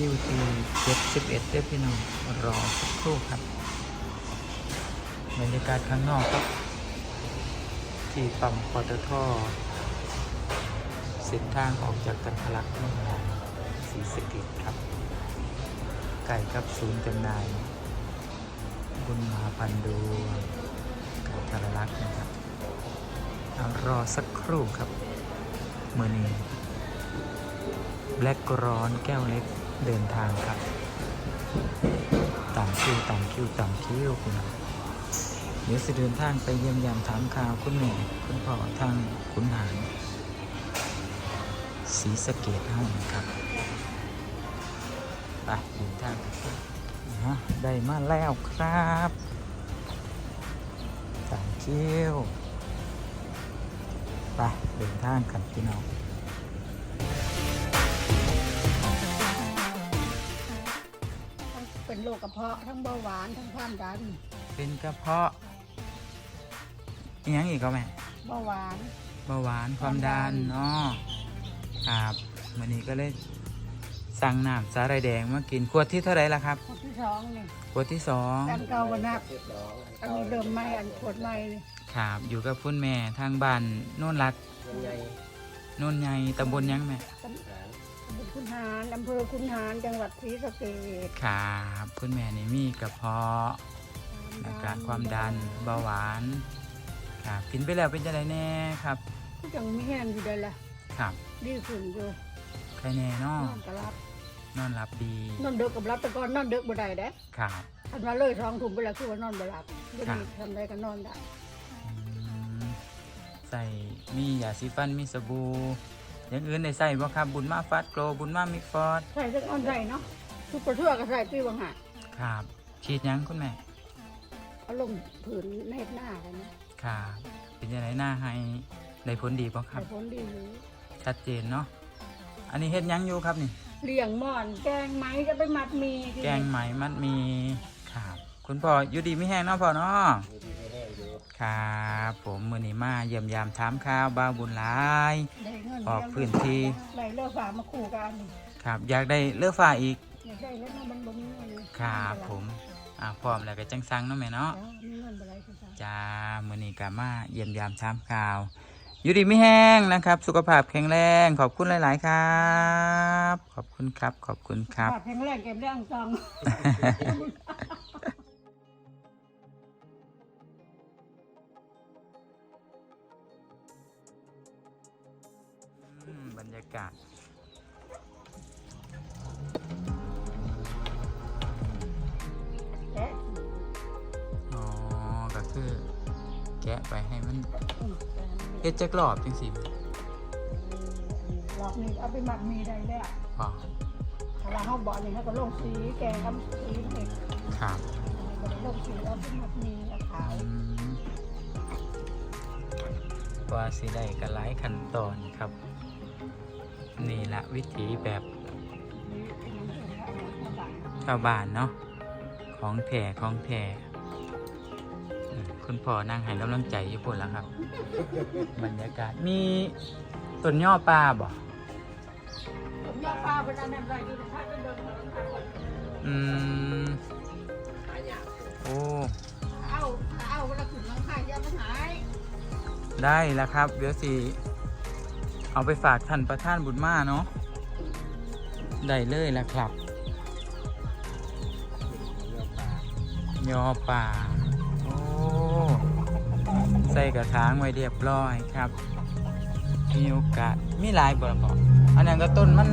คิวที่เจ็ดสิบเอ็ดเด้อพี่น้องรอสักครู่ครับบรรยากาศข้างนอกครับ ที่ปั๊มปตทเส้นทางออกจากกันทะลักเมืองหงศรีสะเกษครับไก่กับศูนย์จำหน่ายบุญมาพันดวงกันทะลักนะครับรอสักครู่ครับเมื่อนี้แบล็กร้อนแก้วเล็ก เดินทางครับต่างคิวต่างคิวต่างคิวคุณเดี๋ยวจะเดินทางไปเยี่ยมยามถามข่าวคุณแม่คุณพ่อทางขุนหารศรีสะเกดห้องครับไปเดินทางนะได้มาแล้วครับต่างคิวไปเดินทางกันพี่น้อง รคกระเพาะทั้งเบาหวานทั้งความดันเป็นกระเพาะอิหยังอีกก็แม่เบาหวานเบาหวานความดันเนาะครับวันนี้ก็เลยสั่งน้ำสาหร่ายแดงมากินขวดที่เท่าไหรล่ะครับคนที่สองนี่ขวดที่สองอันเก่าวันนักอันนี้เริ่มใหม่อันขวดใหม่นี่ครับอยู่กับคุณแม่ทางบ้านโน่นรัดโน่นใหญ่ตำบลหยังแม่ตำ บลคุณหารอำเภอคุณหารจังหวัดศรีสะเกษครับคุณแม่นี่มีกระเพาะแล้วก็ความดันเบาหวานครับกินไปแล้วเป็นจะไรแน่ครับก็ยังมีแห้งอยู่เลยล่ะครับดีขึ้นอยู่ใครแน่เนาะนอนกระรับนอนหลับดีนอนเด็กกับรับแต่ก่อนนอนเด็กบ่ได้เด้ครับทันมาเลยท้องถุงไปแล้วคือว่านอนบ่หลับเดี๋ยวครับนี้ทำได้ก็นอนได้อืมใส่มียาสีฟันมีสบู่ อย่างอื่นได้ใส่บ่ครับบุญมาฟัดโกลบุญมามิกฟอร์ดใส่จะนอนได้เนาะทุกประเทื่อก็ใส่ตีบังหาครับฉีดหยังคุณแม่เอาลงผืนเนตรหน้ากันนะครับเป็นยังไงหน้าให้ได้ผลดีบ่ครับแต่ผลดีอยู่ชัดเจนเนาะอันนี้เฮ็ดหยังอยู่ครับนี่ เลี้ยงหมอน แกงไหมจะไปมัดหมีทีแกงไหมมันมีครับคุณพ่ออยู่ดีไม่แห้งเนาะพ่อเนาะ ครับผมมือนี้มาเยี่ยมยามถามข่าวบ้าวบุญหลาย ได้เงินออกพื้นที่ ได้เลือกฝามาคู่กันครับอยากได้เลือกฟ้าอีกอยากได้แล้วมันบ่มีเงินครับผมอ่าพร้อมแล้วก็จังสังเนาะแม่เนาะ จ้ามีเงินบ่ได้คือจ้าจ้ามือนี้กามาเยี่ยมยามถามข่าว อยู่ดีไม่แห้งนะครับ สุขภาพแข็งแรง ขอบคุณหลาย ๆ ครับ ขอบคุณครับ ขอบคุณครับแข็งแรงเก็บแรงจังอืม รรยากาศแกะอ๋อก็คือ แกะไปให้มันอืมแกะเฮ็ดจักรอบจังสิรอบนี้เอาไปหมักหมีได้แล้วพอถ้าว่าเฮาบ่นี่เฮาก็ลงสีแกงกับสีเผ็ดครับก็ได้ลงสีเอาไปหมักหมีเอาขายอืมว่าสิได้กันหลายขั้นตอนครับ นี่ละวิธีแบบนี่เป็นน้ำเดือดแล้วเอามาบังชาวบ้านเนาะของแถ่ของแถ่อืมคุณพ่อนั่งให้กำลังใจอยู่พุ่นแล้วครับ บรรยากาศมีต้นย่อปลาบ่ผมยอดปลาเป็นอันนั้นไรอยู่ในท่าเป็นเดินมาทางก่อนอืมโอ้เอาเอาเวลาขึ้นหลังคาอย่าไปหายได้แล้วครับเดี๋ยวสิ เอาไปฝากท่านประธานบุญมาเนาะได้เลยแล้วครับ ยอป่า โอ้ ใส่กระถางไว้เรียบร้อยครับ มีโอกาสมีหลายบ่ละพออันนั้นก็ต้นมัน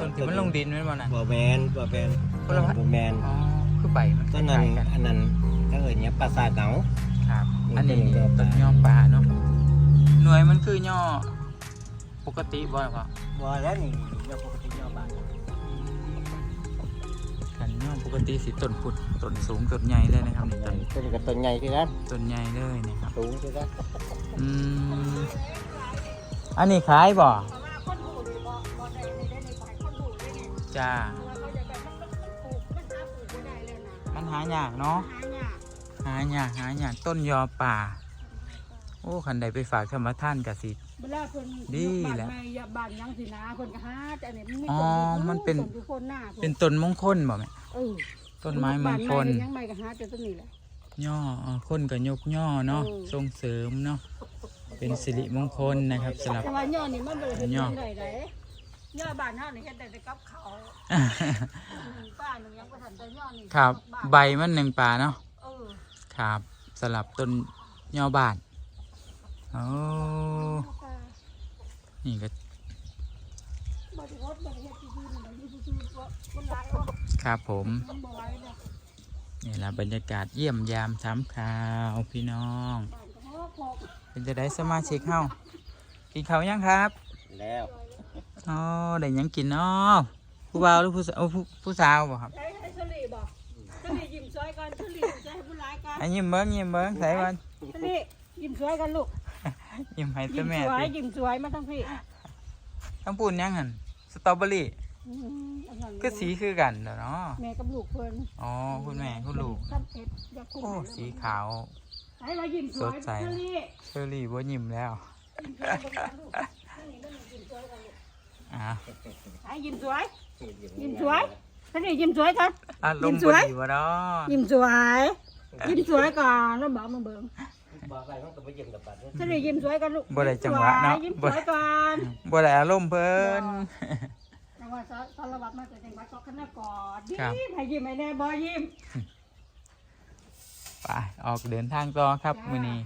ต้นที่มันลงดินแม่นบ่น่ะบ่แมนบ่แมนคนละวะบ่แมนอ๋อคือใบมันคต้ล้นนั้นายๆกันอันนั้นถ้าเกิดเนี้ยปราสาทเหงาครับนี่อันนี้ต้ต้นนยยออป่าป่าเนาะ หน่วยมันคือย่อปกติบ่ล่ะพอบ่แล้วนี่เรื่องปกติยอบ้านขันย่อปกติสิต้นพุดต้นสูงต้นใหญ่เลยนะครับนี่ต้นต้นกับต้นใหญ่คือกันต้นใหญ่เลยนะครับสูงคือกันอืมอันนี้ขายบ่เพราะว่าคนหูนี่บ่บ่ได้ในได้ในฝ่ายคนหูได้เนี่ยจ้าเพราะว่าเขาจะแบบมันมันปลูกมันหาปลูกไม่ได้แล้วนะมันหายากเนาะหายากหายากหายากต้นยอป่าโอ้คันใดไปฝากธรรมท่านกสิ เวลาเพิ่นดีบ้านแหละใหม่อย่าบ้านหยังสินะเพิ่นก็หาแต่อันนี้มันมีอ๋อต้นมันเป็นต้นอยู่คนหน้าพิ่เป็นต้นมงคลบ่แม่เออต้นไม้มงคลบ้านใหยังใหม่ก็หาแต่ต้นนี้แหละ ย่ออ่าคนก็ยกย่อเนาะเออส่งเสริมเนาะเป็นสิริมงคลนะครับสำหรับ แต่ว่าย่อนี่มันบ่ได้เฮ็ดย่อ ได้ไดย่อบ้านเฮานี่เฮ็ดได้แต่กับเขาวหนึ่งป้าหนึ่งยังบ่ทันได้ย่อนี่ครับบ้านใบมันหนึ่งป่าเนาะเออครับสลับต้นย่อบาน โอ้นี่ก็บ่ได้รถบ่ได้เฮ็ดซื่อๆนี่มันอยู่ซื่อๆว่ามันหลายออกครับผมมันบ่ไหวแล้วนี่ละบรรยากาศเยี่ยมยามถามข่าวพี่น้องบ้านก็ฮอกฮอกเป็นจะได้สมาชิกเฮากินข้าวยังครับแล้วอ๋อได้หยังกินเนาะผู้บ่าวหรือผู้สาวผู้ผู้สาวบ่ครับใช้ให้สลีบ่สลียิ้มสวยก่อนสลียิ้มสวยให้ผู้หลายก่อนอันยิ้มเบิ้งยิ้มเบิ้งใส่วันสลียิ้มสวยกันลูก ยิ้มให้ยิ้แต่มแม่สวยติยิ้มสวยมาทั้งพี่ทั้งปูนยังหันสตรอเบอรี่อืมอันนั้นก็สีคือกันเด้อเนาะแม่กับลูกเพิ่นอ๋อคุณแม่คุณลูกท่านเอ็ดอยากคุโอ้สีขาวให้มายิ้มสวยสดใสสลีเชอรี่บ่ยิ้มแล้วยิ้มสวยกันลูกนี่นี่ยิ้มสวยกันลูกอ่าให้ยิ้มสวย ยิ้มสวยสลียิ้มสวยกันอารมณ์ยิ้มสบ่วย ดีบ่เนาะยิ้มสวย ยิ้มสวยก่อนแล้วบอกมาเบิ่ง บอกอะไรมันก็ไปเยี่ยมกับปัดเนี่ยสลียิ้มสวยกันลูกบ่ได้จังหวะเนาะ ยิ้มสบ่วยก่อนบ่ได้อารมณ์เพิ่นจังหวัดสารวัตรมาจากจังหวัดกคณะกรยิ้ครับมให้ยิ้มให้แน่บ่ยิ้มไปออกเดินทางต่อครับจ้ามื้อนี้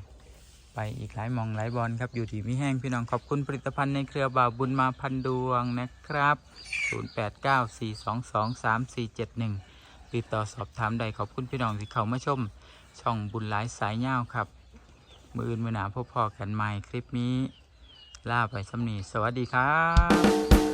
ไปอีกหลายหมองหลายบอลครับอยู่ที่มิแห้งพี่น้องขอบคุณผลิตภัณฑ์ในเครือบ่าวบุญมาพันดวงนะครับ 0894223471 ติดต่อสอบถามใดขอบคุณพี่น้องที่เข้ามาชม ช่องบุญหลายสายเงาวครับ มืออื่นมือหนาพบพอกันใหม่คลิปนี้ ลาไปสำนีสวัสดีครับ